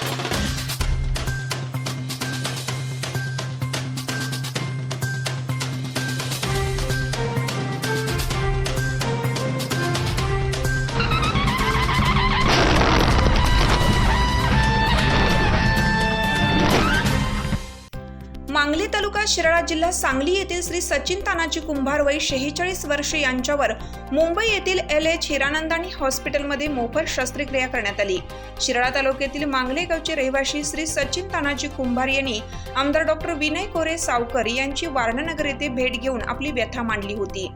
Thank you. मांगली तालुका शिराळा जिल्हा सांगली येथील श्री सचिन तानाजी कुंभार वय शेहेचाळीस वर्ष यांच्यावर मुंबई येथील एल एच हिरानंदानी हॉस्पिटलमध्ये मोफत शस्त्रक्रिया करण्यात आली. शिराळा तालुक्यातील मांगले गावचे रहिवासी श्री सचिन तानाजी कुंभार यांनी आमदार डॉक्टर विनय कोरे सावकर यांची वारणानगर येथे भेट घेऊन आपली व्यथा मांडली होती.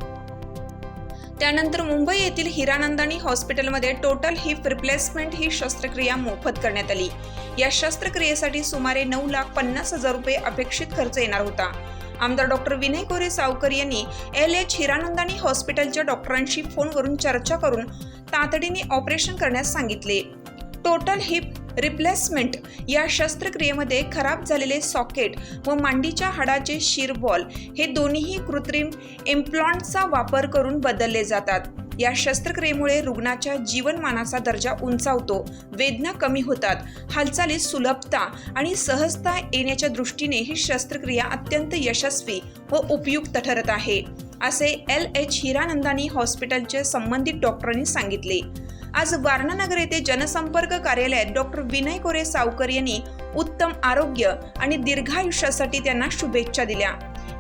त्यानंतर मुंबई येथील हिरानंदानी हॉस्पिटलमध्ये टोटल हिप रिप्लेसमेंट ही शस्त्रक्रिया मोफत करण्यात आली. या शस्त्रक्रियेसाठी सुमारे नऊ लाख पन्नास हजार रुपये अपेक्षित खर्च येणार होता. आमदार डॉक्टर विनय कोरे सावकर यांनी एल एच हिरानंदानी हॉस्पिटलच्या डॉक्टरांशी फोनवरून चर्चा करून तातडीने ऑपरेशन करण्यास सांगितले. टोटल हिप रिप्लेसमेंट या शस्त्रक्रियेमध्ये खराब झालेले सॉकेट व मांडीच्या हाडाचे शिरबॉल हे दोन्हीही कृत्रिम इम्प्लॉन्टचा वापर करून बदलले जातात. या शस्त्रक्रियेमुळे रुग्णाच्या जीवनमानाचा दर्जा उंचावतो वेदना कमी होतात हालचाली सुलभता आणि सहजता येण्याच्या दृष्टीने ही शस्त्रक्रिया अत्यंत यशस्वी व उपयुक्त ठरत आहे असे एल एच हिरानंदानी हॉस्पिटलचे संबंधित डॉक्टरांनी सांगितले. आज वारणानगर येथे जनसंपर्क कार्यालयात डॉक्टर विनय कोरे सावकर यांनी उत्तम आरोग्य आणि दीर्घायुष्यासाठी त्यांना शुभेच्छा दिल्या.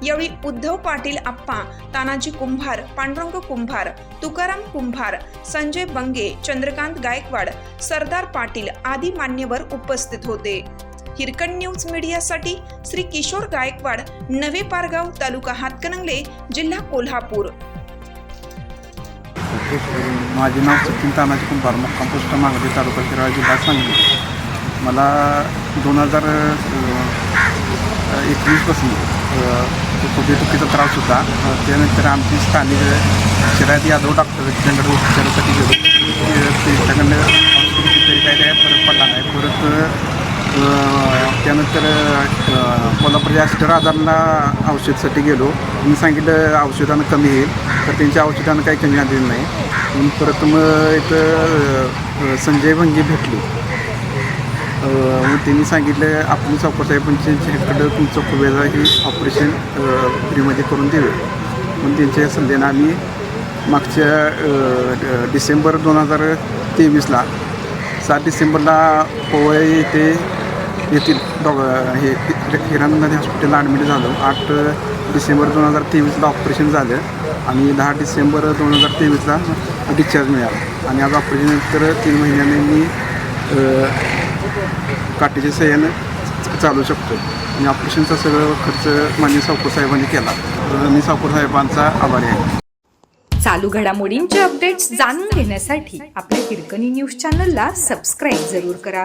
यावेळी उद्धव पाटील आप्पा तानाजी कुंभार पांडुरंग कुंभार तुकाराम कुंभार संजय बंगे चंद्रकांत गायकवाड सरदार पाटील आदी मान्यवर उपस्थित होते. हिरकण न्यूज मीडियासाठी श्री किशोर गायकवाड नवे पारगाव तालुका हातकणंगले जिल्हा कोल्हापूर. माझे नाव सचिन तानाजी कुंभार मुक्काम पोस्ट मागडी तालुका शिराळा जिल्हा सांगली. मला दोन हजार एकवीसपासून दुखीचा त्रास होता. त्यानंतर आमची स्थानिक शिरायत यादव डॉक्टर त्यांच्याकडे उपचारासाठी गेलो. त्यांच्याकडनं औषध घेतली तरी काही काही फरक पडला नाही परत अ, त्यानंतर कोल्हापूर कोल्हापूरच्या आजारला औषधसाठी गेलो. मी सांगितलं औषधानं कमी येईल. तर त्यांच्या औषधानं काही कमी आलेली नाही. म्हणून परत मग इथं संजय भंगे भेटली. मग त्यांनी सांगितलं आपण चौकसाहेबांच्याकडं तुमचं खुबेला हे ऑपरेशन फ्रीमध्ये करून देऊ. म्हणून त्यांच्या सल्ल्यानं आम्ही मागच्या डिसेंबर दोन हजार तेवीसला सात डिसेंबरला पोवळे येथे येथील डॉ हे हिरानंद गांधी हॉस्पिटलला ॲडमिट झालो. आठ डिसेंबर दोन हजार तेवीसला ऑपरेशन झालं आणि दहा डिसेंबर दोन हजार तेवीसला डिस्चार्ज मिळाला. आणि आज ऑपरेशननंतर तीन महिन्याने मी काठीचे काठीच्या सह्यानं चालू शकतो आणि ऑपरेशनचा सगळं खर्च मान्य सावकर साहेबांनी केला. मी सावकर साहेबांचा आभारी आहे. चालू घडामोडींचे अपडेट्स जाणून घेण्यासाठी आपल्या हिरकणी न्यूज चॅनलला सबस्क्राईब जरूर करा.